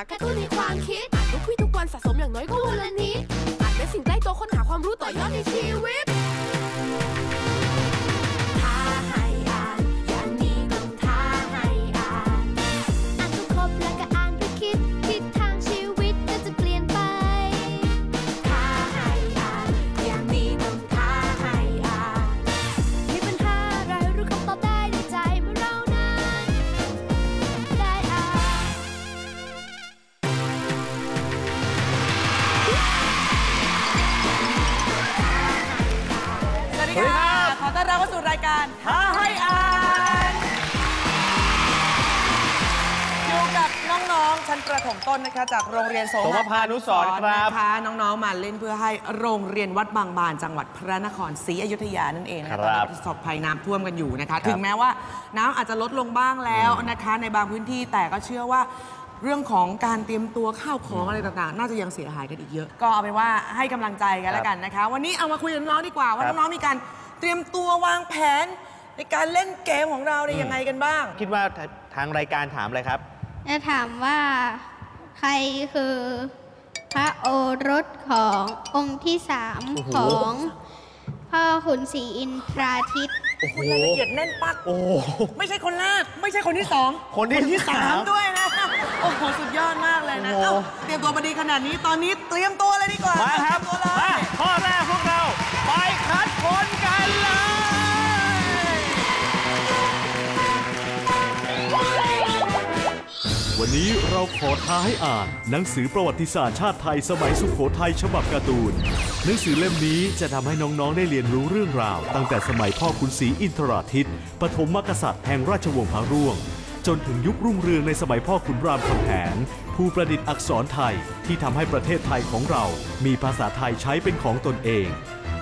าการ์ตูนในความคิดอ่านทุกวี่ทุกวันสะสมอย่างน้อยก็วันละนิดอ่านเป็นสิ่งใกล้ตัวค้นหาความรู้ต่อยอดในชีวิต องๆชั้นประถมต้นนะคะ จากโรงเรียนโสโสมภานุสรณ์ครับนะคะน้องๆมาเล่นเพื่อให้โรงเรียนวัดบางบานจังหวัดพระนครศรีอยุธยานั่นเองนะคะคตอนรันี้บประสบภัยน้ำท่วมกันอยู่นะคะครับถึงแม้ว่าน้ำอาจจะลดลงบ้างแล้วนะคะในบางพื้นที่แต่ก็เชื่อว่าเรื่องของการเตรียมตัวข้าวของอะไรต่างๆ น่าจะยังเสียหายกันอีกเยอะ ก็เอาเป็นว่าให้กำลังใจกันแล้วกันนะคะ วันนี้เอามาคุยกับน้องๆดีกว่า ว่าครับน้องๆมีการเตรียมตัววางแผน ในการเล่นเกมของเราเนี่ยยังไงกันบ้าง คิดว่าทางรายการถามอะไรครับ จะถามว่าใครคือพระโอรสขององค์ที่สามโอ้โห ของ พ่อขุนศรีอินทราทิตย์โอ้โห รายละเอียดแน่นปัก โอ้โห ไม่ใช่คนแรกไม่ใช่คนที่สองคนที่สามสามด้วยนะ โอ้โห สุดยอดมากเลยนะ โอ้โห เอ้า เตรียมตัวมาดีขนาดนี้ ตอนนี้เตรียมตัวเลยดีกว่ามาครับ เตยมตัวเลมายข้อแรก วันนี้เราขอท้าให้อ่าน หนังสือประวัติศาสตร์ชาติไทยสมัยสุขโขทัยฉบับการ์ตูน หนังสือเล่มนี้จะทำให้น้องๆได้เรียนรู้เรื่องราว ตั้งแต่สมัยพ่อขุนศรีอินทราทิตย์ปฐมมกษัตริย์แห่งราชวงศ์พระร่วง จนถึงยุครุ่งเรืองในสมัยพ่อขุนรามคำแหงผู้ประดิษฐ์อักษรไทยที่ทำให้ประเทศไทยของเรา มีภาษาไทยใช้เป็นของตนเอง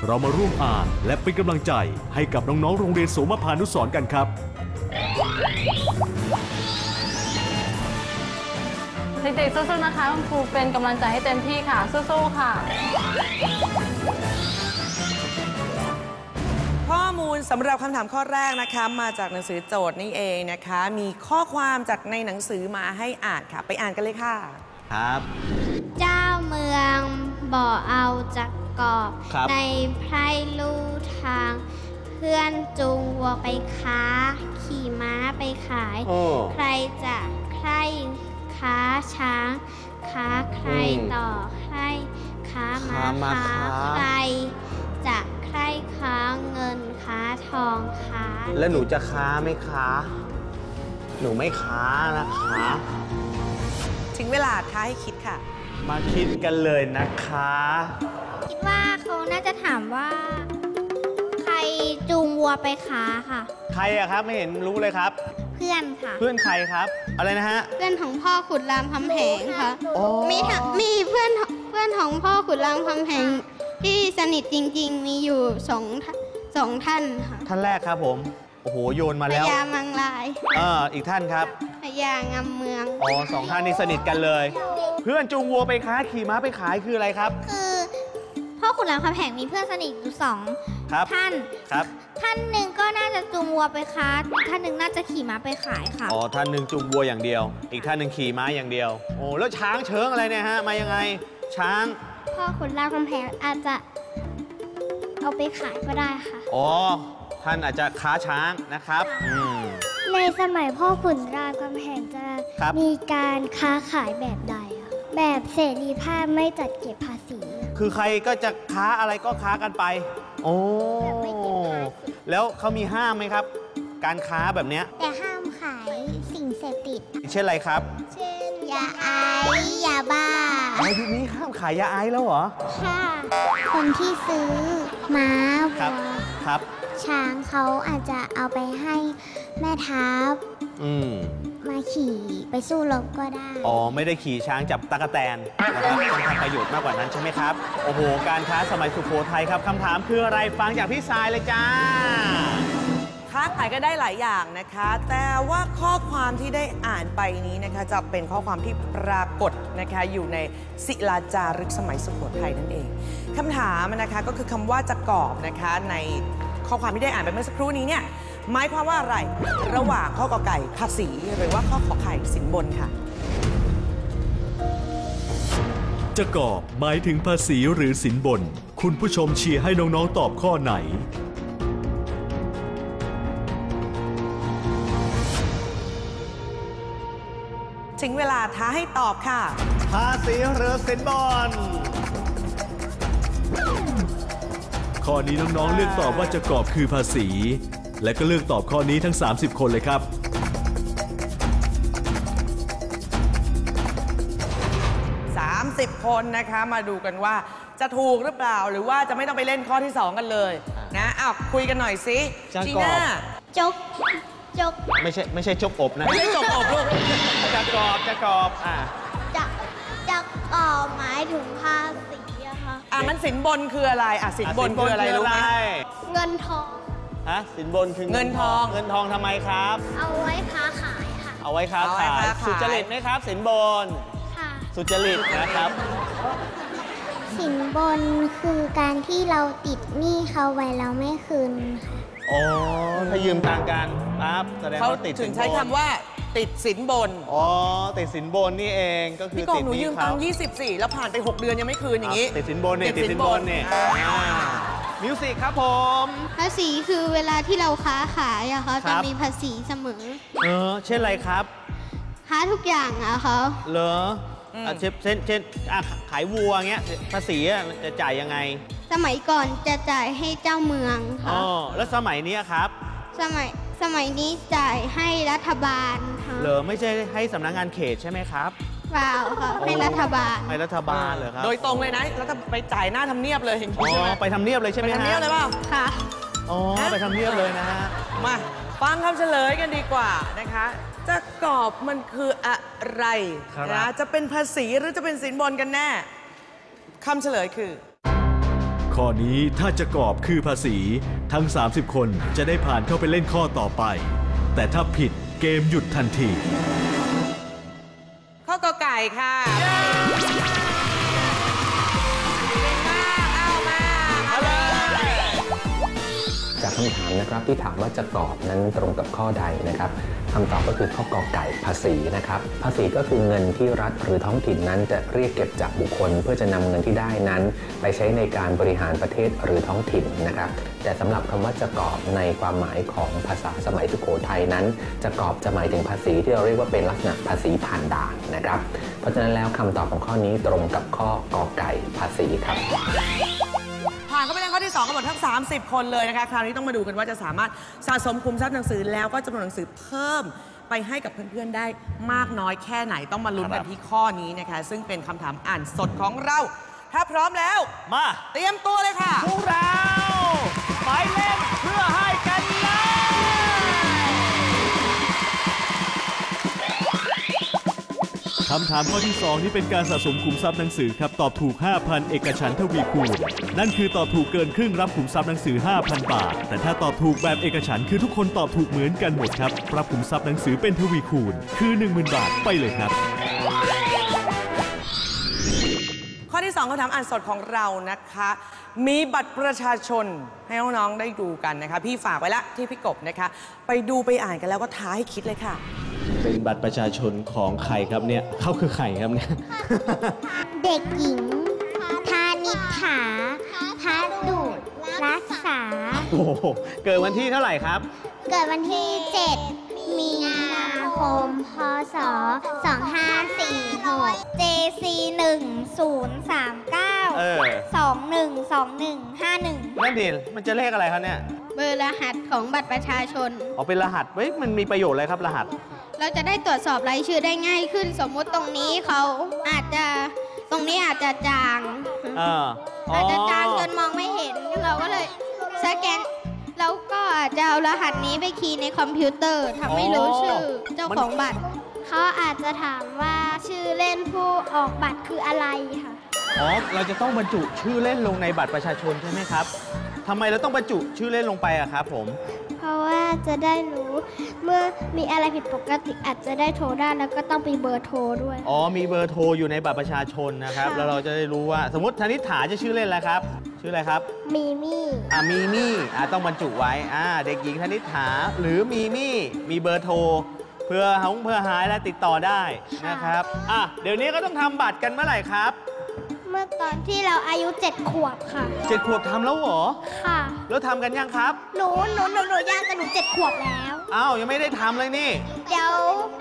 เรามาร่วมอ่านและเป็นกำลังใจให้กับน้องๆโรงเรียนโสมพานุสรณ์กันครับ เด็กๆสู้ๆนะคะคุณครูเป็นกำลังใจให้เต็มที่ค่ะ สู้ๆค่ะ ข้อมูลสำหรับคำถามข้อแรกนะคะ มาจากหนังสือโจทย์นี่เองนะคะ มีข้อความจากในหนังสือมาให้อ่านค่ะ ไปอ่านกันเลยค่ะ ครับ เจ้าเมืองบ่อเอาจากกอบครับ ในไพร่ลู่ทาง เพื่อนจูงวัวไปค้า ขี่ม้าไปขาย โอ้ ใครจะใคร ค้าช้าง ค้าใครอืมต่อใครค้าม้าค้าม้าค้าค้าใครจะใครค้าเงินค้าทองค้า แล้วหนูจะค้าไหมคะหนูไม่ค้านะคะถึงเวลาท้าให้คิดค่ะ มาคิดกันเลยนะคะ คิดว่าเขาน่าจะถามว่า ใครจูงวัวไปค้าค่ะ ใครอะครับไม่เห็นรู้เลยครับ เพื่อนค่ะ เพื่อนใครครับ อะไรนะฮะ เพื่อนของพ่อขุนรามคำแหงค่ะ อ๋อ มีทั้งมีเพื่อนเพื่อนของพ่อขุนรามคำแหงที่สนิทจริง ๆ มีอยู่สองท่านสองท่านค่ะท่านแรกครับผม โอ้โห โยนมาพแล้วญามังลายเอออีกท่านครับ พญางามเมือง อ๋อสองท่านนี้สนิทกันเลย เพื่อนจูงวัวไปค้าขี่ม้าไปขายคืออะไรครับ คือพ่อขุนรามคำแหงมีเพื่อนสนิทอยู่สอง ครับ ท่าน ครับ ท่านหนึ่งก็น่าจะจูงวัวไปค้าอีกท่านหนึ่งน่าจะขี่ม้าไปขายค่ะ อ๋อ ท่านหนึ่งจูงวัวอย่างเดียว อีกท่านหนึ่งขี่ม้าอย่างเดียว โอ้ แล้วช้างเชิงอะไรเนี่ยฮะ มายังไง ช้าง พ่อขุนรามคำแหงอาจจะเอาไปขายก็ได้ค่ะ อ๋อ ท่านอาจจะค้าช้างนะครับ อืม ในสมัยพ่อขุนรามคำแหงจะครับ มีการค้าขายแบบใดอะแบบเสรีภาพไม่จัดเก็บภาษี คือใครก็จะค้าอะไรก็ค้ากันไป โอ้แบบไม่เก็บภาษี แล้วเขามีห้ามไหมครับ การค้าแบบเนี้ย แต่ห้ามขายสิ่งเสพติด เช่นอะไรครับเช่นยาไอซ์ยาบ้าในยุคนี้ห้ามขายยาไอซ์แล้วเหรอ ค่ะ คนที่ซื้อม้าครัวับ วครับ ช้างเขาอาจจะเอาไปให้แม่ทัพ อืม มาขี่ไปสู้รบก็ได้ อ๋อ ไม่ได้ขี่ช้างจับตะกแตนนะครับต้องทำประโยชน์มากกว่านั้นใช่ไหมครับ โอ้โห การค้าสมัยสุโขทัยครับคำถามคืออะไรฟังจากพี่สายเลยจ้า ค้าขายก็ได้หลายอย่างนะคะ แต่ว่าข้อความที่ได้อ่านไปนี้นะคะ จะเป็นข้อความที่ปรากฏนะคะอยู่ในศิลาจารึกสมัยสุโขทัยนั่นเองคำถามนะคะก็คือคำว่าจะกอบนะคะในข้อความที่ได้อ่านไปเมื่อสักครู่นี้เนี่ย หมายความว่าอะไร ระหว่างข้อกอไก่ภาษีหรือว่าข้อขอไข่สินบนค่ะ จะกอบหมายถึงภาษีหรือสินบน คุณผู้ชมเชียร์ให้น้องๆตอบข้อไหน ถึงเวลาท้าให้ตอบค่ะ ภาษีหรือสินบนข้อนี้น้องๆเลือกตอบว่าจะกอบคือภาษี และก็เลือกตอบข้อนี้ทั้ง 30 คนเลยครับ 30 คนนะคะมาดูกันว่าจะถูกหรือเปล่าหรือว่าจะไม่ต้องไปเล่นข้อที่ 2 กันเลยนะอ้าวคุยกันหน่อยสิจะจีกรอบ น่าจกจกไม่ใช่ไม่ใช่จกอบนะ ไม่ใช่จบอบลูกจะกรอบจะกรอบอะจะจะก่อหมายถึงภาษีอะค่ะ อะมันสินบนคืออะไรอะสินบนคืออะไรรู้ไหมเงินทอง ฮะสินบนคือเงินทองเงินทองทำไมครับ เอาไว้ค้าขายค่ะ เอาไว้ค้าเอาไว้ขายค้าขายสุจริตไหมครับ สินบนค่ะสุจริตนะครับ สินบนคือการที่เราติดหนี้เขาไว้แล้วไม่คืนค่ะอ๋อถ้ายืมตังค์กันปั๊บแสดงเขาว่าติดถึสิงนบนใช้คำว่าติดสินบน อ๋อ ติดสินบนนี่เองก็คือพี่กบติดหนูหนี้ยืมเขาตังค์24แล้วผ่านไป 6 เดือนยังไม่คืนอย่างนี้ ติดสินบนเนี่ยติดสินบนเนี่ยอ่า มิวสิกครับผม ภาษีคือเวลาที่เราค้าขายอะเขาครัจะบ มีภาษีเสมอ เออเช่นอะไรครับ ค้าทุกอย่างอะเขาเหรออืม อะเช่นเช่นเช่นอะขายวัวเงี้ยภาษีอะจะจ่ายยังไงสมัยก่อนจะจ่ายให้เจ้าเมืองอ๋ค่ะอแล้วสมัยเนี้ยครับ สมัยสมัยนี้จ่ายให้รัฐบาลค่ะเหรอไม่ใช่ให้สำนักงานเขตใช่ไหมครับ เปล่าค่ะให้รัฐบาล ให้รัฐบาลเหรอครับโดยตรงเลยนะแล้วถ้าไปจ่ายหน้าทำเนียบเลยอย่างอ๋นี้ใช่ไหมอไปทำเนียบเลยใช่ไหไปมทำเนียบเลยเปล่า ค่ะ อ๋อไปทำเนียบเลยนะฮะมาฟังคำเฉลยกันดีกว่านะคะ จะกอบมันคืออะไรครับ นะจะเป็นภาษีหรือจะเป็นสินบนกันแน่คำเฉลยคือ ข้อนี้ถ้าจะกอบคือภาษี ทั้ง 30 คนจะได้ผ่านเข้าไปเล่นข้อต่อไป แต่ถ้าผิดเกมหยุดทันทีข้อกอไก่ ค่ะ คำถามนะครับที่ถามว่าจะกรอบนั้นตรงกับข้อใดนะครับคำตอบก็คือข้อกอไก่ภาษีนะครับภาษีก็คือเงินที่รัฐหรือท้องถิ่นนั้นจะเรียกเก็บจากบุคคล เพื่อจะนำเงินที่ได้นั้น ไปใช้ในการบริหารประเทศหรือท้องถิ่นนะครับ แต่สำหรับคำว่าจะกอบในความหมายของภาษาสมัยสุโขทัยนั้น จะกอบจะหมายถึงภาษีที่เราเรียกว่าเป็นลักษณะภาษีผ่านด่านนะครับ เพราะฉะนั้นแล้วคำตอบของข้อนี้ตรงกับข้อกอไก่ภาษีครับ ที่2กันหมดทั้ง 30 คนเลยนะคะ คราวนี้ต้องมาดูกันว่าจะสามารถสะสมคุมทรัพย์หนังสือแล้วก็จำนวนหนังสือเพิ่มไปให้กับเพื่อนๆได้มากน้อยแค่ไหนต้องมาลุ้นกันที่ข้อนี้นะคะ ซึ่งเป็นคำถามอ่านสดของเรา ถ้าพร้อมแล้ว มา เตรียมตัวเลยค่ะ พวกเรา คำถามข้อที่ 2 นี่เป็นการสะสมขุมทรัพย์หนังสือครับ ตอบถูก 5,000 เอกฉันทวีคูณนั่นคือตอบถูกเกินครึ่งรับขุมทรัพย์หนังสือ 5,000 บาท แต่ถ้าตอบถูกแบบเอกฉันคือทุกคนตอบถูกเหมือนกันหมดครับรับขุมทรัพย์หนังสือเป็นทวีคูณคือ 10,000 บาทไปเลยครับ ข้อที่2คำถามอ่านสดของเรานะคะ มีบัตรประชาชนให้น้องๆได้ดูกันนะคะ พี่ฝากไว้ละที่พี่กบนะคะ ไปดูไปอ่านกันแล้วก็ท้าให้คิดเลยค่ะ เป็นบัตรประชาชนของใครครับเนี่ยเขาคือใครครับเนี่ย เด็กหญิงธานิฐาพัดดุดรักษา โอ้โหเกิดวันที่เท่าไหร่ครับ เกิดวันที่ 7 มีนาคม พศ 2546 JC 1039 เออ 212151 นั่นดิมันจะเลขอะไรครับเนี่ย เบอร์รหัสของบัตรประชาชนอ๋อเป็นรหัสเฮ้ยมันมีประโยชน์อะไรครับรหัส เราจะได้ตรวจสอบรายชื่อได้ง่ายขึ้น สมมุติตรงนี้เขาอาจจะตรงนี้อาจจะจางเอออ๋ออาจจะจางจนมองไม่เห็น เราก็เลยสแกนแล้วก็อาจจะเอารหัสนี้ไปคีย์ในคอมพิวเตอร์ทำให้รู้ชื่อเจ้าของบัตร เขาอาจจะถามว่าชื่อเล่นผู้ออกบัตรคืออะไรค่ะ อ๋อ เราจะต้องบรรจุชื่อเล่นลงในบัตรประชาชนใช่ไหมครับ ทำไมเราต้องบรรจุชื่อเล่นลงไปอะครับผม เพราะว่าจะได้รู้เมื่อมีอะไรผิดปกติอาจจะได้โทรได้แล้วก็ต้องมีเบอร์โทรด้วย อ๋อ มีเบอร์โทรอยู่ในบัตรประชาชนนะครับแล้วเราจะได้รู้ว่าสมมติธนิษฐาจะชื่อเล่นแล้วครับ ชื่ออะไรครับ มีมี่ อ่ามีมี่อ่าต้องบรรจุไว้อ่าเด็กหญิงธนิษฐาหรือมีมี่มีเบอร์โทร เพื่อหงเพื่อหายและติดต่อได้นะครับอะเดี๋ยวนี้ก็ต้องทำบัตรกันเมื่อไหร่ครับ เมื่อตอนที่เราอายุเจ็ดขวบค่ะ เจ็ดขวบทำแล้วเหรอ ค่ะ แล้วทำกันยังครับ หนูหนูหนูหนูย่างแต่หนูเจ็ดขวบแล้ว อ้าวยังไม่ได้ทำเลยนี่เดี๋ยว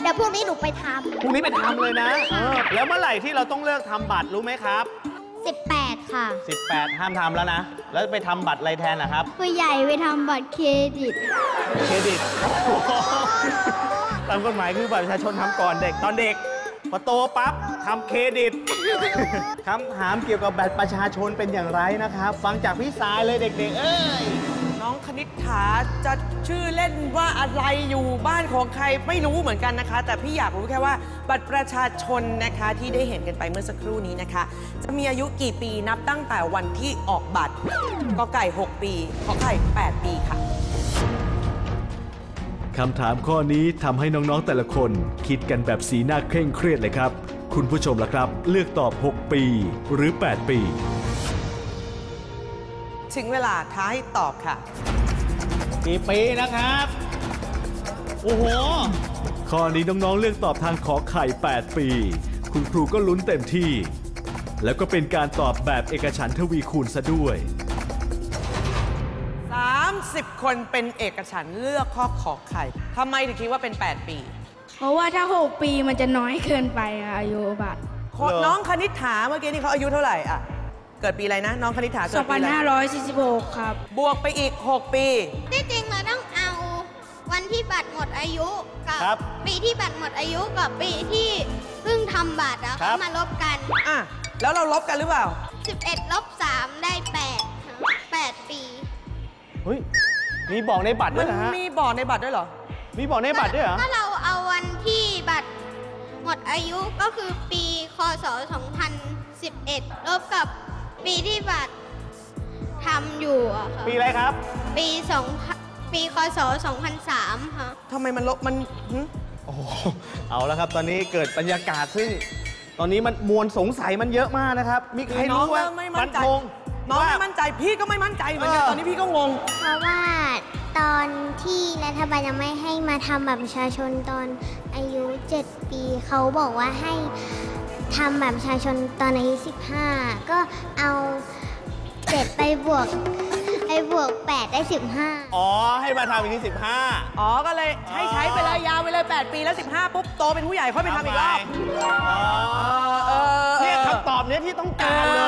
เดี๋ยวพรุ่งนี้หนูไปทพรุ่งนี้ไปทำเลยนะเออแล้วเมื่อไหร่ที่เราต้องเลิกทำบัตรรู้ไหมครับำสิบแปดค่ะ 18 ห้ามทำแล้วนะ แล้วไปทำบัตรอะไรแทนนะครับ ผู้ใหญ่ไปทำบัตรเครดิต เครดิต ตามกฎหมายคือบัตรประชาชนทำก่อนเด็กตอนเด็ก พอโตปั๊บทำเครดิต คำถามเกี่ยวกับบัตรประชาชนเป็นอย่างไรนะครับ ฟังจากพี่สายเลยเด็กๆ เอ้ย น้องคณิษฐาจะชื่อเล่นว่าอะไรอยู่บ้านของใครไม่รู้เหมือนกันนะคะ แต่พี่อยากรู้แค่ว่า บัตรประชาชนนะคะที่ได้เห็นกันไปเมื่อสักครู่นี้นะคะ จะมีอายุกี่ปีนับตั้งแต่วันที่ออกบัตรก็ไก่ 6 ปีขอไข่ 8 ปีค่ะ คำถามข้อนี้ทำให้น้องๆแต่ละคน คิดกันแบบสีหน้าเคร่งเครียดเลยครับ คุณผู้ชมล่ะครับ เลือกตอบ 6 ปีหรือ 8 ปี ถึงเวลาท้าให้ตอบค่ะ กี่ปีนะครับ โอ้โห ข้อนี้น้องๆเลือกตอบทางขอไข่ 8 ปี คุณครูก็ลุ้นเต็มที่ แล้วก็เป็นการตอบแบบเอกฉันท์ทวีคูณซะด้วย 30 คนเป็นเอกฉันท์เลือกข้อขอไข่ทำไมถึงคิดว่าเป็น 8 ปี เพราะว่าถ้า 6 ปีมันจะน้อยเกินไปอะอายุบัตรคนเหรอ น้องคณิษฐาเมื่อกี้นี่เขาอายุเท่าไหร่อะ เกิดปีอะไรนะ น้องคณิษฐาเกิดปีอะไร2546 ครับ บวกไปอีก 6 ปี ที่จริงเราต้องเอาวันที่บัตรหมดอายุกับครับปีที่บัตรหมดอายุกับปีที่เพิ่งทำบัตรอะครับ มาลบกัน อะ แล้วเราลบกันหรือเปล่า 11ลบ3 มีบอกในบัตรด้มัวนยนะฮะ มีบอกในบัตรด้วยเหรอ มีบอกในบัตรด้วยเหรอถ้าเราเอาวันที่บัตรหมดอายุก็คือปีคศ 2011 ลบกับปีที่บัตรทำอยู่อะค่ะปีอะไรครับ ปี2ปีคศ 2003 ค่ะ ทำไมมันลบมันหึโอ้โหเอาแล้วครับ ตอนนี้เกิดบรรยากาศซึ่ง ตอนนี้มันมวลสงสัยมันเยอะมากนะครับ มีใครน้อรู้งว่าเริ่มไม่มั่นใจธง น้องว่าไม่มั่นใจพี่ก็ไม่มั่นใจเหมือนกันเออตอนนี้พี่ก็งง เพราะว่าตอนที่รัฐบาลยังไม่ให้มาทำบัตรประชาชนตอนอายุ 7 ปีเขาบอกว่าให้ทำบัตรประชาชนตอนอายุ 15 ก็เอา7ไปบวกไปบวก 8 ได้ 15 อ๋อ ให้มาทำอีกที่ 15 อ๋อ ก็เลยให้ใช้ไปเลยยาวไปเลย 8 ปีแล้ว 15 ปุ๊บ โตเป็นผู้ใหญ่ค่อยไปทำอีกรอบอ๋อเออเนี่ยคำตอบเนี้ยที่ต้องการเลย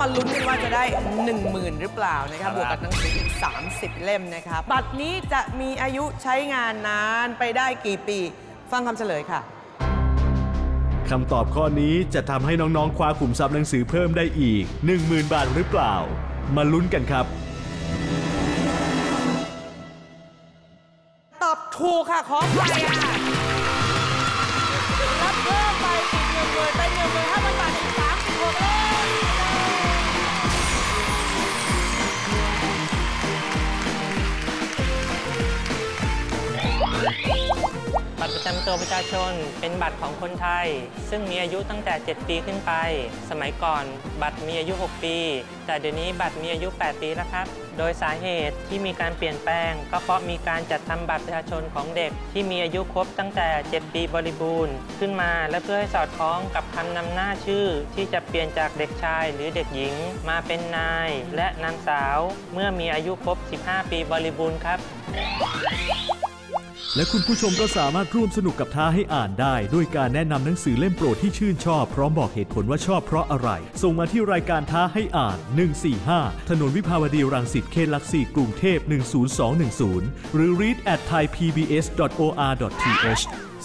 มาลุ้นกันว่าจะได้ 1 0,000 หรือเปล่านะคครัรับบบวกกับหนังสืออีก 30 เล่มนะครับบัตรนี้จะมีอายุใช้งานนานไปได้กี่ปี ฟังคำเฉลยค่ะคำตอบข้อนี้จะทำให้น้องๆ คว้าขุมทรัพย์หนังสือเพิ่มได้อีก 10,000 บาทหรือเปล่า มาลุ้นกันครับ ตอบถูกค่ะขออภัยค่ะำตัวประชาชนเป็นบัตรของคนไทย ซึ่งมีอายุตั้งแต่ 7 ปีขึ้นไป สมัยก่อนบัตรมีอายุ 6 ปี แต่เดี๋ยวนี้บัตรมีอายุ 8 ปีแล้วครับ โดยสาเหตุที่มีการเปลี่ยนแปลง ก็เพราะมีการจัดทำบัตรประชาชนของเด็ก ที่มีอายุครบตั้งแต่ 7 ปีบริบูรณ์ ขึ้นมาและเพื่อให้สอดคล้องกับคำนำหน้าชื่อ ที่จะเปลี่ยนจากเด็กชายหรือเด็กหญิง มาเป็นนาย และนางสาว เมื่อมีอายุครบ 15 ปีบริบูรณ์ครับ และคุณผู้ชมก็สามารถร่วมสนุกกับท้าให้อ่านได้ ด้วยการแนะนำหนังสือเล่มโปรดที่ชื่นชอบ พร้อมบอกเหตุผลว่าชอบเพราะอะไร ส่งมาที่รายการท้าให้อ่าน 145 ถนนวิภาวดีรังสิตเขตหลักสี่กรุงเทพ 10210 หรือ read at thaipbs.or.th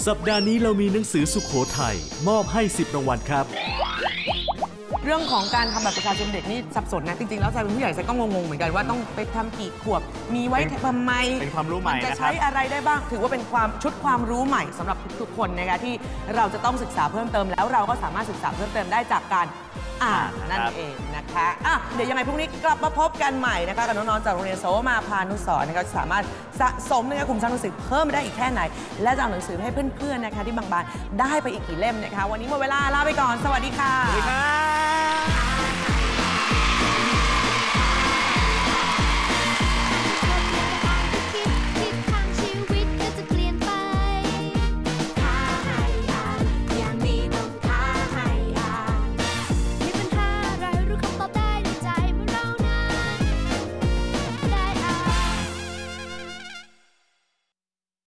สัปดาห์นี้เรามีหนังสือสุขโขทัยมอบให้ 10 รางวัลครับ เรื่องของการทำบัตรประชาชนเด็กนี่สับสนนะจริงๆแล้วใจเป็นผู้ใหญ่ใจก็งงๆเหมือนกันว่าต้องไปทำกี่ขวบ มีไว้ทำไมเป็นความรู้ใหม่นจะนะครับ ใช้อะไรได้บ้าง ถือว่าเป็นความชุดความรู้ใหม่สำหรับทุกๆคนนะคะที่เราจะต้องศึกษาเพิ่มเติมแล้วเราก็สามารถศึกษาเพิ่มเติมได้จากการอ่านนั่นเองนะคะอะเดี๋ยวยังไงพรุ่งนี้กลับมาพบกันใหม่นะคะกับน้องๆจากโรงเรียนโสมาพานุสรณ์นะคะสามารถสะสมนะคะคุมทรัพย์หนังสือเพิ่มได้อีกแค่ไหน และจะเอาหนังสือให้เพื่อนๆนะคะที่บางบานได้ไปอีกกี่เล่มนะคะ วันนี้หมดเวลาลาไปก่อน สวัสดีค่ะ สวัสดีครับ Bye.